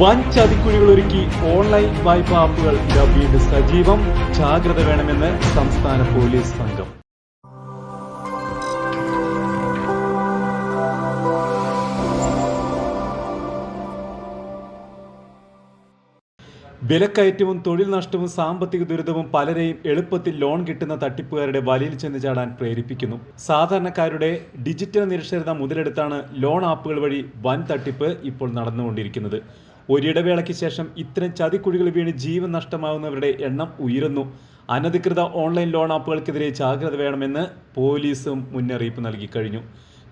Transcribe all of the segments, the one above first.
വൻ ചതിക്കുഴികൾ ഒരുക്കി ഓൺലൈൻ വായ്പാ ആപ്പുകൾ വീണ്ടും സജീവം ജാഗ്രത വേണമെന്ന് സംസ്ഥാന പോലീസ് സംഘം. വിലക്കയറ്റവും തൊഴിൽ നഷ്ടവും സാമ്പത്തിക ദുരിതവും പലരെയും എളുപ്പത്തിൽ ലോൺ കിട്ടുന്ന തട്ടിപ്പുകാരുടെ വലയിൽ ചെന്ന് ചാടാൻ പ്രേരിപ്പിക്കുന്നു. സാധാരണക്കാരുടെ ഡിജിറ്റൽ നിരക്ഷരത മുതലെടുത്താണ് ലോൺ ആപ്പുകൾ വഴി വൻ തട്ടിപ്പ് ഇപ്പോൾ നടന്നുകൊണ്ടിരിക്കുന്നത്. ഒരിടവേളയ്ക്ക് ശേഷം ഇത്തരം ചതിക്കുഴികൾ വീണ് ജീവൻ നഷ്ടമാകുന്നവരുടെ എണ്ണം ഉയരുന്നു. അനധികൃത ഓൺലൈൻ ലോൺ ആപ്പുകൾക്കെതിരെ ജാഗ്രത വേണമെന്ന് പോലീസും മുന്നറിയിപ്പ് നൽകി കഴിഞ്ഞു.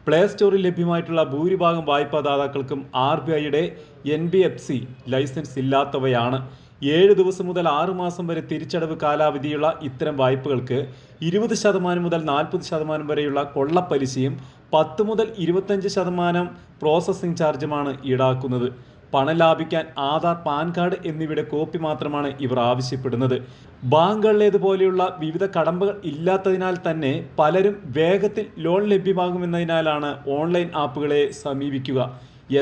പ്ലേ സ്റ്റോറിൽ ലഭ്യമായിട്ടുള്ള ഭൂരിഭാഗം വായ്പാദാതാക്കൾക്കും ആർ ബി ഐയുടെ N B F C licence ഇല്ലാത്തവയാണ്. ഏഴ് ദിവസം മുതൽ ആറ് മാസം വരെ തിരിച്ചടവ് കാലാവധിയുള്ള ഇത്തരം വായ്പകൾക്ക് ഇരുപത് ശതമാനം മുതൽ നാൽപ്പത് ശതമാനം വരെയുള്ള കൊള്ളപ്പലിശയും പത്ത് മുതൽ ഇരുപത്തഞ്ച് ശതമാനം പ്രോസസ്സിംഗ് ചാർജുമാണ് ഈടാക്കുന്നത്. പണം ലാഭിക്കാൻ ആധാർ പാൻ കാർഡ് എന്നിവയുടെ കോപ്പി മാത്രമാണ് ഇവർ ആവശ്യപ്പെടുന്നത്. ബാങ്കുകളിലേതുപോലെയുള്ള വിവിധ കടമ്പകൾ ഇല്ലാത്തതിനാൽ തന്നെ പലരും വേഗത്തിൽ ലോൺ ലഭ്യമാകുമെന്നതിനാലാണ് ഓൺലൈൻ ആപ്പുകളെ സമീപിക്കുക.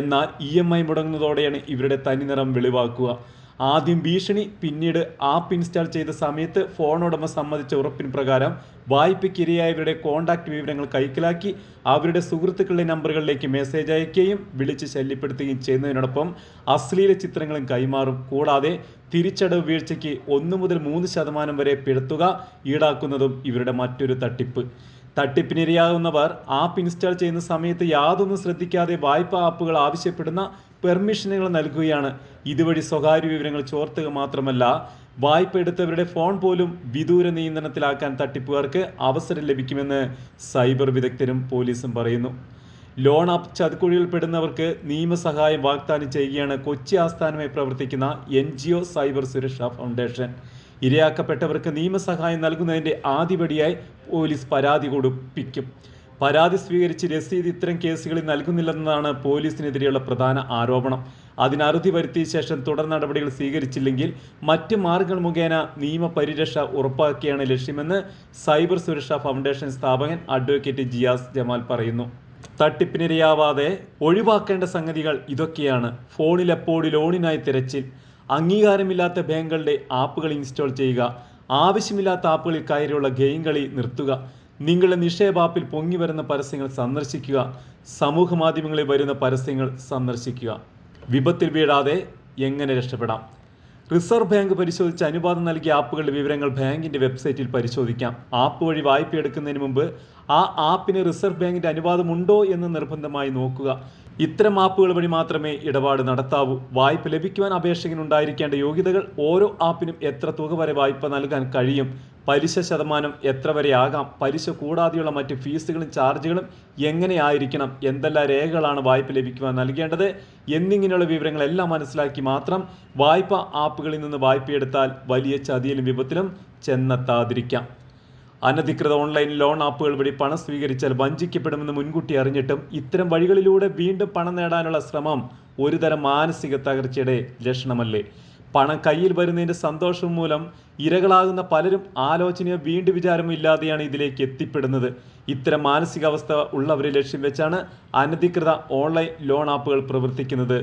എന്നാൽ ഇ എം ഐ മുടങ്ങുന്നതോടെയാണ് ഇവരുടെ തനിനിറം വെളിവാക്കുക. ആദ്യം ഭീഷണി പിന്നീട് ആപ്പ് ഇൻസ്റ്റാൾ ചെയ്ത സമയത്ത് ഫോൺ ഉടമ സമ്മതിച്ച ഉറപ്പിന് പ്രകാരം വായ്പയ്ക്ക് ഇരയായവരുടെ കോൺടാക്ട് വിവരങ്ങൾ കൈക്കലാക്കി അവരുടെ സുഹൃത്തുക്കളുടെ നമ്പറുകളിലേക്ക് മെസ്സേജ് അയക്കുകയും വിളിച്ച് ശല്യപ്പെടുത്തുകയും ചെയ്യുന്നതിനോടൊപ്പം അശ്ലീല ചിത്രങ്ങളും കൈമാറും. കൂടാതെ തിരിച്ചടവ് വീഴ്ചയ്ക്ക് ഒന്ന് മുതൽ മൂന്ന് ശതമാനം വരെ പിഴത്തുക ഈടാക്കുന്നതും ഇവരുടെ മറ്റൊരു തട്ടിപ്പ്. തട്ടിപ്പിനിരയാകുന്നവർ ആപ്പ് ഇൻസ്റ്റാൾ ചെയ്യുന്ന സമയത്ത് യാതൊന്നും ശ്രദ്ധിക്കാതെ വായ്പ ആപ്പുകൾ ആവശ്യപ്പെടുന്ന പെർമിഷനുകൾ നൽകുകയാണ്. ഇതുവഴി സ്വകാര്യ വിവരങ്ങൾ ചോർത്തുക മാത്രമല്ല വായ്പ എടുത്തവരുടെ ഫോൺ പോലും വിദൂര നിയന്ത്രണത്തിലാക്കാൻ തട്ടിപ്പുകാർക്ക് അവസരം ലഭിക്കുമെന്ന് സൈബർ വിദഗ്ധരും പോലീസും പറയുന്നു. ലോൺ ആപ്പ് ചതുക്കുഴിയിൽപ്പെടുന്നവർക്ക് നിയമസഹായം വാഗ്ദാനം ചെയ്യുകയാണ് കൊച്ചി ആസ്ഥാനമായി പ്രവർത്തിക്കുന്ന എൻ സൈബർ സുരക്ഷാ ഫൗണ്ടേഷൻ. ഇരയാക്കപ്പെട്ടവർക്ക് നിയമസഹായം നൽകുന്നതിന്റെ ആദ്യപടിയായി പോലീസ് പരാതി കൊടുപ്പിക്കും. പരാതി സ്വീകരിച്ച് രസീത് ഇത്തരം കേസുകളിൽ നൽകുന്നില്ലെന്നതാണ് പോലീസിനെതിരെയുള്ള പ്രധാന ആരോപണം. അതിനറുതി വരുത്തിയ ശേഷം തുടർ നടപടികൾ സ്വീകരിച്ചില്ലെങ്കിൽ മറ്റ് മാർഗങ്ങൾ മുഖേന നിയമപരിരക്ഷ ഉറപ്പാക്കിയാണ് ലക്ഷ്യമെന്ന് സൈബർ സുരക്ഷാ ഫൗണ്ടേഷൻ സ്ഥാപകൻ അഡ്വക്കേറ്റ് ജിയാസ് ജമാൽ പറയുന്നു. തട്ടിപ്പിനിരയാവാതെ ഒഴിവാക്കേണ്ട സംഗതികൾ ഇതൊക്കെയാണ്. ഫോണിൽ എപ്പോഴും ലോണിനായി തിരച്ചിൽ. അംഗീകാരമില്ലാത്ത ബാങ്കുകളുടെ ആപ്പുകൾ ഇൻസ്റ്റാൾ ചെയ്യുക. ആവശ്യമില്ലാത്ത ആപ്പുകളിൽ കയറിയുള്ള ഗെയിം കളി നിർത്തുക. നിങ്ങളുടെ നിക്ഷേപ ആപ്പിൽ പൊങ്ങി വരുന്ന പരസ്യങ്ങൾ സന്ദർശിക്കുക. സമൂഹ മാധ്യമങ്ങളിൽ വരുന്ന പരസ്യങ്ങൾ സന്ദർശിക്കുക. വിപത്തിൽ വീഴാതെ എങ്ങനെ രക്ഷപ്പെടാം? റിസർവ് ബാങ്ക് പരിശോധിച്ച് അനുവാദം നൽകിയ ആപ്പുകളുടെ വിവരങ്ങൾ ബാങ്കിന്റെ വെബ്സൈറ്റിൽ പരിശോധിക്കാം. ആപ്പ് വഴി വായ്പ എടുക്കുന്നതിന് മുമ്പ് ആ ആപ്പിന് റിസർവ് ബാങ്കിന്റെ അനുവാദം ഉണ്ടോ എന്ന് നിർബന്ധമായി നോക്കുക. ഇത്തരം ആപ്പുകൾ വഴി മാത്രമേ ഇടപാട് നടത്താവൂ. വായ്പ ലഭിക്കുവാൻ അപേക്ഷകനുണ്ടായിരിക്കേണ്ട യോഗ്യതകൾ ഓരോ ആപ്പിനും എത്ര തുക വരെ വായ്പ നൽകാൻ കഴിയും? പലിശ ശതമാനം എത്ര വരെ ആകാം? പലിശ കൂടാതെയുള്ള മറ്റ് ഫീസുകളും ചാർജുകളും എങ്ങനെയായിരിക്കണം എന്തെല്ലാം രേഖകളാണ് വായ്പ ലഭിക്കുവാൻ നൽകേണ്ടത്? എന്നിങ്ങനെയുള്ള വിവരങ്ങളെല്ലാം മനസ്സിലാക്കി മാത്രം വായ്പ ആപ്പുകളിൽ നിന്ന് വായ്പയെടുത്താൽ വലിയ ചതിയിലും വിപത്തിലും ചെന്നെത്താതിരിക്കാം. അനധികൃത ഓൺലൈൻ ലോൺ ആപ്പുകൾ വഴി പണം സ്വീകരിച്ചാൽ വഞ്ചിക്കപ്പെടുമെന്ന് മുൻകൂട്ടി അറിഞ്ഞിട്ടും ഇത്തരം വഴികളിലൂടെ വീണ്ടും പണം നേടാനുള്ള ശ്രമം ഒരുതരം മാനസിക തകർച്ചയുടെ ലക്ഷണമല്ലേ? പണം കയ്യിൽ വരുന്നതിന്റെ സന്തോഷം മൂലം ഇരകളാകുന്ന പലരും ആലോചനയോ വീണ്ടും വിചാരമോ ഇല്ലാതെയാണ് ഇതിലേക്ക് എത്തിപ്പെടുന്നത്. ഇത്തരം മാനസികാവസ്ഥ ഉള്ളവരെ ലക്ഷ്യം വെച്ചാണ് അനധികൃത ഓൺലൈൻ ലോൺ ആപ്പുകൾ പ്രവർത്തിക്കുന്നത്.